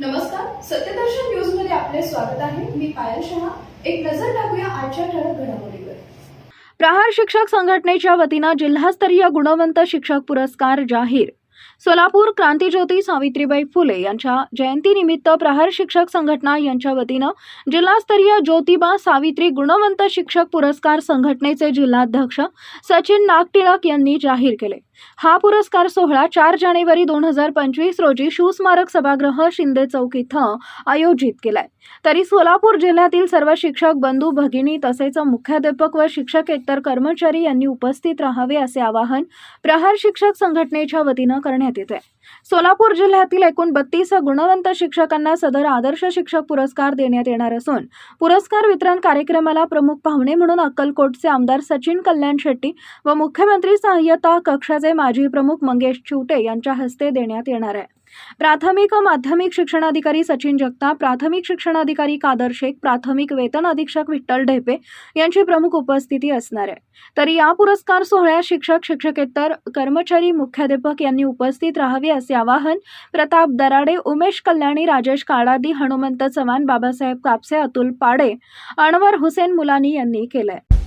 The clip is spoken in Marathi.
नमस्कार सत्यदर्शन न्यूजमध्ये आपले स्वागत आहे. मी पायल शहा. एक नजर टाकूया आजच्या ठळक घडामोडीवर. प्रहार शिक्षक संघटनेच्या वतीनं जिल्हास्तरीय गुणवंत शिक्षक पुरस्कार जाहीर सोलापूर क्रांतीज्योती सावित्रीबाई फुले यांच्या जयंतीनिमित्त प्रहार शिक्षक संघटना यांच्या वतीनं जिल्हास्तरीय ज्योतिबा सावित्री गुणवंत शिक्षक पुरस्कार संघटनेचे जिल्हाध्यक्ष सचिन नागटिळक यांनी जाहीर केले. हा पुरस्कार सोहळा चार जानेवारी दोन हजार पंचवीस रोजी शिवस्मारक सभागृह शिंदे चौक इथं आयोजित केलाय. तरी सोलापूर जिल्ह्यातील सर्व शिक्षक बंधू भगिनी तसेच मुख्याध्यापक व शिक्षकेतर कर्मचारी यांनी उपस्थित राहावे असे आवाहन प्रहार शिक्षक संघटनेच्या वतीनं करण्यात येत आहे सोलापूर जिल्ह्यातील एकूण बत्तीस गुणवंत शिक्षकांना सदर आदर्श शिक्षक पुरस्कार देण्यात येणार असून पुरस्कार वितरण कार्यक्रमाला प्रमुख पाहुणे म्हणून अक्कलकोटचे आमदार सचिन कल्याण शेट्टी व मुख्यमंत्री सहाय्यता कक्षाचे माजी प्रमुख मंगेश चिवटे यांच्या हस्ते देण्यात येणार आहे. प्राथमिक व माध्यमिक शिक्षणाधिकारी सचिन जगताप प्राथमिक शिक्षणाधिकारी कादर शेख प्राथमिक वेतन अधीक्षक विठ्ठल ढेपे यांची प्रमुख उपस्थिती असणार आहे. तरी या पुरस्कार सोहळ्यात शिक्षक शिक्षकेतर कर्मचारी मुख्याध्यापक यांनी उपस्थित राहावे असे आवाहन प्रताप दराडे उमेश कल्याणी राजेश काळादी हनुमंत चव्हाण बाबासाहेब कापसे अतुल पाडे अनवर हुसेन मुलानी यांनी केलंय.